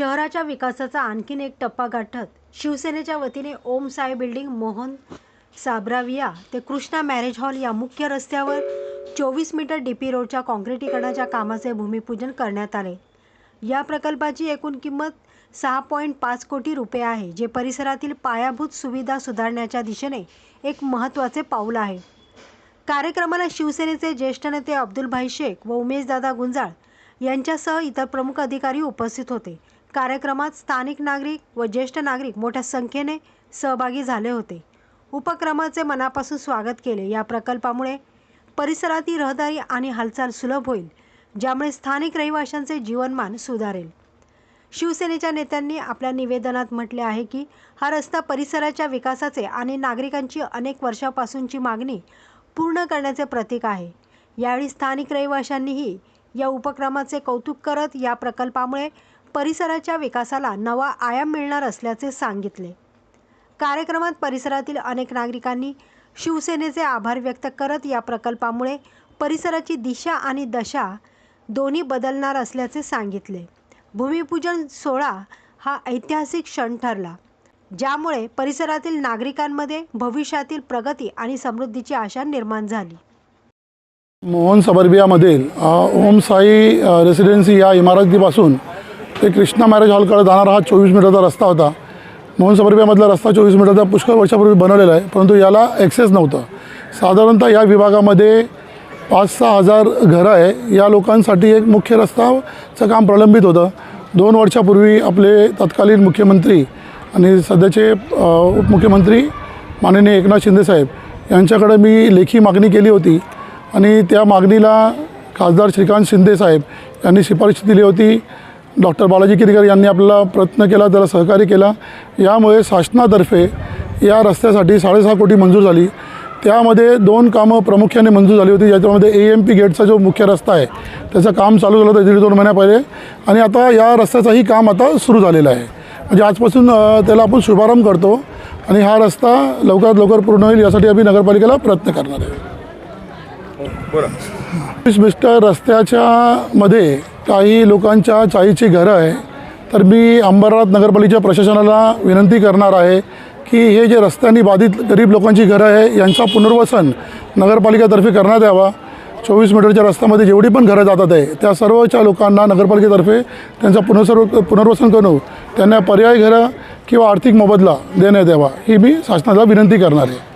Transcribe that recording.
शहराच्या विकासाचा आणखीन एक टप्पा गाठत शिवसेनेच्या वतीने ओम साई बिल्डिंग मोहन साबराविया ते कृष्णा मॅरेज हॉल या मुख्य रस्त्यावर चोवीस मीटर डी पी रोडच्या काँक्रिटीकरणाच्या कामाचे भूमिपूजन करण्यात आले. या प्रकल्पाची एकूण किंमत सहा पॉईंट पाच कोटी रुपये आहे जे परिसरातील पायाभूत सुविधा सुधारण्याच्या दिशेने एक महत्त्वाचे पाऊल आहे. कार्यक्रमाला शिवसेनेचे ज्येष्ठ नेते अब्दुलभाई शेख व उमेशदादा गुंजाळ यांच्यासह इतर प्रमुख अधिकारी उपस्थित होते. कार्यक्रमात स्थानिक नागरिक व ज्येष्ठ नागरिक मोठ्या संख्येने सहभागी झाले होते. उपक्रमाचे मनापासून स्वागत केले. या प्रकल्पामुळे परिसरातील रहदारी आणि हालचाल सुलभ होईल ज्यामुळे स्थानिक रहिवाशांचे जीवनमान सुधारेल. शिवसेनेच्या नेत्यांनी आपल्या निवेदनात म्हटले आहे की हा रस्ता परिसराच्या विकासाचे आणि नागरिकांची अनेक वर्षापासूनची मागणी पूर्ण करण्याचे प्रतीक आहे. यावेळी स्थानिक रहिवाशांनीही या उपक्रमाचे कौतुक करत या प्रकल्पामुळे परिसराच्या विकासाला नवा आयाम मिळणार असल्याचे सांगितले. कार्यक्रमात परिसरातील अनेक नागरिकांनी शिवसेनेचे आभार व्यक्त करत या प्रकल्पामुळे परिसराची दिशा आणि दशा दोन्ही बदलणार असल्याचे सांगितले. भूमिपूजन सोहळा हा ऐतिहासिक क्षण ठरला ज्यामुळे परिसरातील नागरिकांमध्ये भविष्यातील प्रगती आणि समृद्धीची आशा निर्माण झाली. मोहन सबर्बियामधील ओम साई रेसिडेन्सी या इमारतीपासून ते कृष्णा मॅरेज हॉलकडे जाणारा हा चोवीस मीटरचा रस्ता होता. मोहन सबर्बियामधला रस्ता चोवीस मीटरचा पुष्कळ वर्षापूर्वी बनवलेला आहे परंतु याला ॲक्सेस नव्हतं. साधारणतः या विभागामध्ये पाच सहा हजार घरं आहे. या लोकांसाठी एक मुख्य रस्ताचं काम प्रलंबित होतं. दोन वर्षापूर्वी आपले तत्कालीन मुख्यमंत्री आणि सध्याचे उपमुख्यमंत्री माननीय एकनाथ शिंदेसाहेब यांच्याकडे मी लेखी मागणी केली होती आणि त्या मागणीला खासदार श्रीकांत शिंदे साहेब यांनी शिफारशी दिली होती. डॉक्टर बालाजी किरकर यांनी आपल्याला प्रयत्न केला त्याला सहकार्य केला. यामुळे शासनातर्फे या रस्त्यासाठी साडेसहा कोटी मंजूर झाली. त्यामध्ये दोन कामं प्रामुख्याने मंजूर झाली होती. ज्याच्यामध्ये ए एम पी गेटचा जो मुख्य रस्ता आहे त्याचं काम चालू झालं होतं दीड दोन महिन्या पहिले. आणि आता या रस्त्याचंही काम आता सुरू झालेलं आहे. म्हणजे आजपासून त्याला आपण शुभारंभ करतो. आणि हा रस्ता लवकरात लवकर पूर्ण होईल यासाठी आम्ही नगरपालिकेला प्रयत्न करणार आहे. बरं मिस्टर रस्त्याच्या मध्ये काही लोकांच्या चाळीची घरं आहे तर मी अंबरनाथ नगरपालिकेच्या प्रशासनाला विनंती करणार आहे की हे जे रस्त्यांनी बाधित गरीब लोकांची घरं आहे यांचा पुनर्वसन नगरपालिकेतर्फे करण्यात यावा. चोवीस मीटरच्या रस्त्यामध्ये जेवढी पण घरं जातात आहे त्या सर्वच्या लोकांना नगरपालिकेतर्फे त्यांचा पुनर्सर्व पुनर्वसन करून त्यांना पर्यायी घरं किंवा आर्थिक मोबदला देण्यात यावा ही मी शासनाला विनंती करणार आहे.